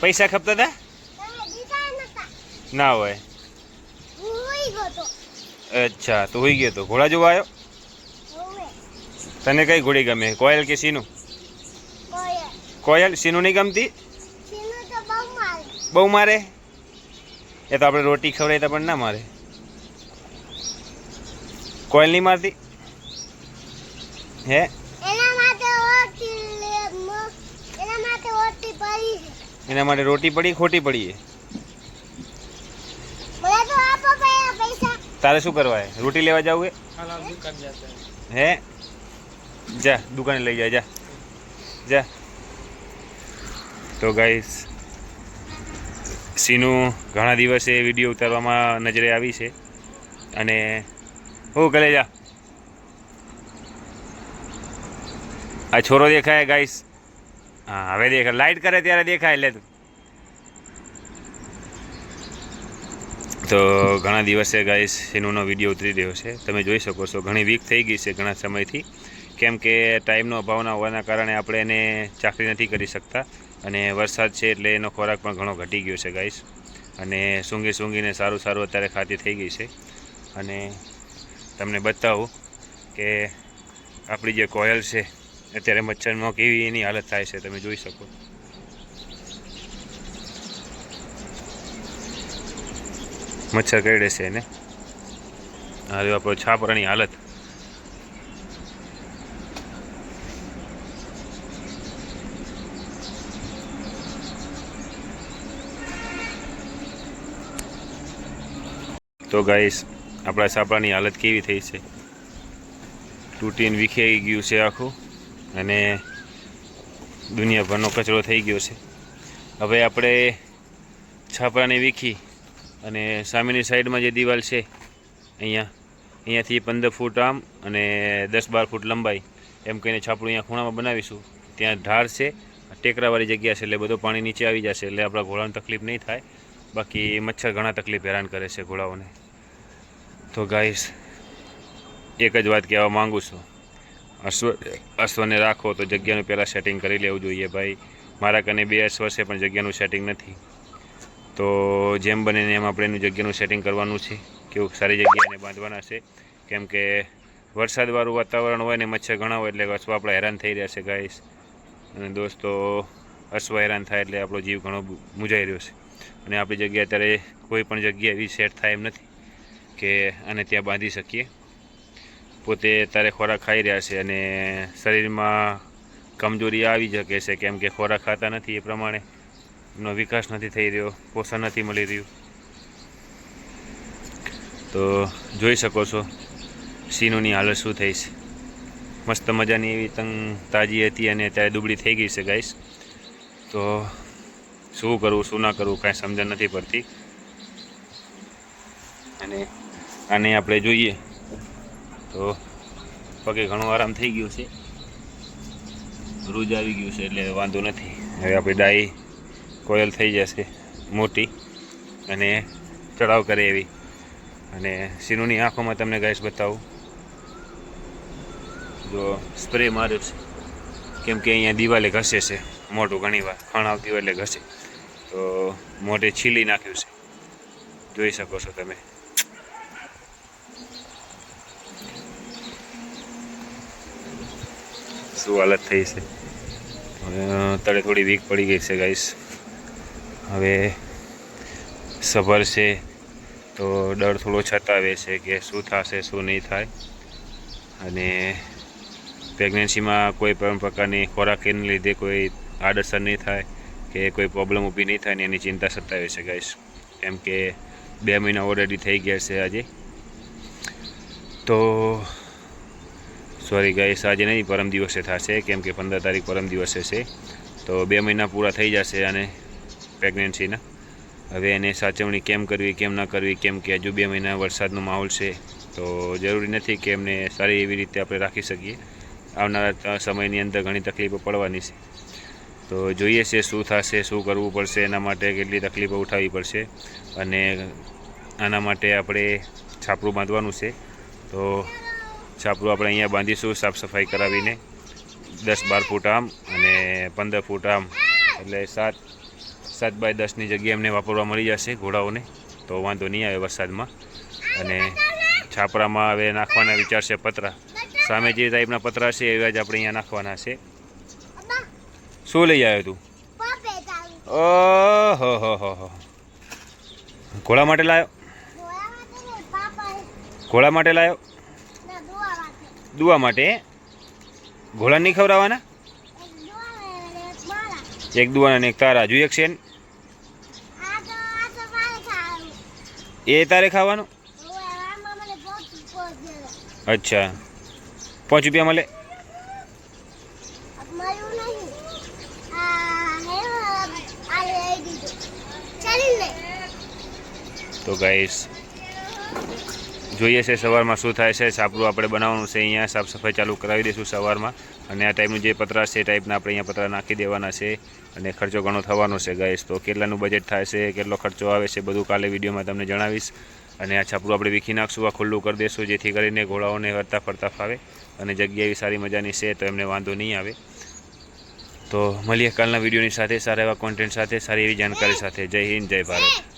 પૈસા ખપતા હતા ના હોય. અચ્છા તો હોઈ ગયો તો. ઘોડા જોવા આવ્યો તને કઈ ઘોડી ગમે? કોયલ કે સીનું? કોયલ. સીનું નહીં ગમતી? બહુ મારે. બહુ મારે? એ તો આપણે રોટી ખવડાવી તો પણ ના મારે. કોયલ નહીં મારતી? હે એના માટે ઓટી લે મ- એના માટે ઓટી પડી છે એના માટે રોટી પડી ખોટી પડી તારે શું કરવા હે રોટી લેવા જવું હે? હે? જા દુકાને લઈ જા જા. જા. તો ગાઈસ સીનુ ઘણા દિવસે વીડિયો ઉતારવામાં નજરે આવી છે. અને હું કલે જા આ છોરો દેખાય ગાઈસ હા, હવે દેખ લાઇટ કરે ત્યારે દેખાય એટલે તો. ઘણા દિવસે ગાઈસ સિનુનો વીડિયો ઉતરી રહ્યો છે. તમે જોઈ શકો છો, ઘણી વીક થઈ ગઈ છે ઘણા સમયથી. કેમ કે ટાઈમનો અભાવના હોવાના કારણે આપણે એને ચાકરી નથી કરી શકતા. અને વરસાદ છે એટલે એનો ખોરાક પણ ઘણો ઘટી ગયો છે ગાઈસ અને સૂંઘી સૂંઘીને સારું સારું અત્યારે ખાતી થઈ ગઈ છે. અને તમને બતાવું કે આપણી જે કોયલ છે અત્યારે મચ્છરમાં કેવી એની હાલત થાય છે તમે જોઈ શકો. મચ્છર કરડે છે એને. આ આપણો છાપરાની હાલત. તો ગાઈસ આપણા છાપરાની હાલત કેવી થઈ છે? તૂટીને વિખેરી ગયું છે આખું. અને દુનિયાભરનો કચરો થઈ ગયો છે. હવે આપણે છાપરાને વીખી અને સામેની સાઈડમાં જે દિવાલ છે, અહીંયા, અહીંયાથી પંદર ફૂટ આમ અને દસ બાર ફૂટ લંબાઈ, એમ કહીને છાપરું અહીંયા ખૂણામાં બનાવીશું. ત્યાં ઢાળ છે, ટેકરાવાળી જગ્યા છે, એટલે બધું પાણી નીચે આવી જશે, એટલે આપણા ઘોડાને તકલીફ નહીં થાય. બાકી મચ્છર ઘણા તકલીફ હેરાન કરે છે ઘોડાઓને. તો ગાઈસ એક જ વાત કહેવા માગું છું. અશ્વ, અશ્વને રાખો તો જગ્યાનું પહેલાં સેટિંગ કરી લેવું જોઈએ ભાઈ. મારા કને બે અશ્વ છે, પણ જગ્યાનું સેટિંગ નથી. તો જેમ બને એમ આપણે એનું જગ્યાનું સેટિંગ કરવાનું છે. કેવું સારી જગ્યાને બાંધવાના છે. કેમ કે વરસાદવાળું વાતાવરણ હોય ને મચ્છર ઘણા હોય એટલે અશ્વ આપણે હેરાન થઈ રહ્યા છે ગાઈસ અને દોસ્તો, અશ્વ હેરાન થાય એટલે આપણો જીવ ઘણો મૂંઝાઈ રહ્યો છે. અને આપણી જગ્યા અત્યારે કોઈ પણ જગ્યા એવી સેટ થાય એમ નથી કે આને ત્યાં બાંધી શકીએ. પોતે અત્યારે ખોરાક ખાઈ રહ્યા છે અને શરીરમાં કમજોરી આવી શકે છે, કેમ કે ખોરાક ખાતા નથી એ પ્રમાણે. એમનો વિકાસ નથી થઈ રહ્યો, પોષણ નથી મળી રહ્યું. તો જોઈ શકો છો સીનોની હાલત શું થઈ છે. મસ્ત મજાની એવી તંગ તાજી હતી અને અત્યારે દુબળી થઈ ગઈ છે ગાઈસ તો શું કરવું, શું ના કરવું, કાંઈ સમજણ નથી પડતી. અને આને આપણે જોઈએ. તો પગે ઘણો આરામ થઈ ગયો છે. રોજ આવી ગયું છે એટલે વાંધો નથી. હવે આપણી ડાઈ કોયલ થઈ જશે મોટી અને ચડાવ કરે એવી. અને સિનુની આંખોમાં તમને ગેસ બતાવું. જો સ્પ્રે માર્યો છે. કેમ કે અહીંયા દિવાલે ઘસે છે. મોટું ઘણીવાર ખણ આવતી હોય એટલે ઘસે. તો મોઢે છીલી નાખ્યું છે. જોઈ શકો છો તમે. શું હાલત થઈ છે? તળે થોડી વીક પડી ગઈ છે ગાઈસ હવે સભર છે, તો ડર થોડો છતાવે છે કે શું થશે, શું નહીં થાય. અને પ્રેગ્નન્સીમાં કોઈ પણ પ્રકારની ખોરાકને લીધે કોઈ આડઅસર નહીં થાય, કે કોઈ પ્રોબ્લેમ ઊભી નહીં થાય ને એની ચિંતા સતાવે છે ગાઈસ કેમ કે બે મહિના ઓલરેડી થઈ ગયા છે આજે. તો સોરી ગાઈસ, આજે નહીં, પરમ દિવસે થશે, કેમ કે પંદર તારીખ પરમ દિવસે છે. તો બે મહિના પૂરા થઈ જશે અને પ્રેગ્નન્સીના હવે એને સાચવણી કેમ કરવી, કેમ ના કરવી, કેમ કે હજુ બે મહિના વરસાદનો માહોલ છે, તો જરૂરી નથી કે એમને સારી એવી રીતે આપણે રાખી શકીએ. આવનારા સમયની અંદર ઘણી તકલીફો પડવાની છે. તો જોઈએ છે શું થશે, શું કરવું પડશે, એના માટે કેટલી તકલીફો ઉઠાવવી પડશે અને આના માટે આપણે છાપરું બાંધવાનું છે. તો છાપરું આપણે અહીંયા બાંધીશું સાફ સફાઈ કરાવીને. દસ બાર ફૂટ આમ અને પંદર ફૂટ આમ. એટલે સાત સાત બાય દસની જગ્યાએ એમને વાપરવા મળી જશે ઘોડાઓને. તો વાંધો નહીં આવે વરસાદમાં. અને છાપરામાં હવે નાખવાના વિચાર છે પતરા. સામે જે ટાઈપના પતરા છે એવા જ આપણે અહીંયા નાખવાના છે. શું લઈ આવ્યો તું? ઓહો હો હો હો. ઘોડા માટે લાવ્યો ઘોડા માટે લાવ્યો દુવા માટે ઘોડા નહીં ખવડાવવાના? એક દોવા ને એક તારા. હજુ દુવાના એક છે એ તારે ખાવાનું? અચ્છા. પાંચ રૂપિયા મળે? તો ગાઈસ જોઈએ છે સવારમાં શું થાય છે સાપરું આપણે બનાવવાનું છે, અહીંયા સાફ સફાઈ ચાલુ કરાવી દઈશું સવારમાં. અને આ ટાઈપનું જે પતરા છે, એ ટાઈપના આપણે અહીંયા પતરા નાખી દેવાના છે. અને ખર્ચો ઘણો થવાનો છે ગાઈસ તો કેટલાનું બજેટ થાય છે, કેટલો ખર્ચો આવે છે, બધું કાલે વિડીયોમાં તમને જણાવીશ. અને આ છાપરું આપણે વીખી નાખશું, આ ખુલ્લું કરી દઈશું જેથી કરીને ઘોડાઓને હરતા ફરતા ફાવે. અને જગ્યા એવી સારી મજાની છે, તો એમને વાંધો નહીં આવે. તો મળીએ કાલના વિડીયોની સાથે, સારા એવા કોન્ટેન્ટ સાથે, સારી એવી જાણકારી સાથે. જય હિન્દ, જય ભારત.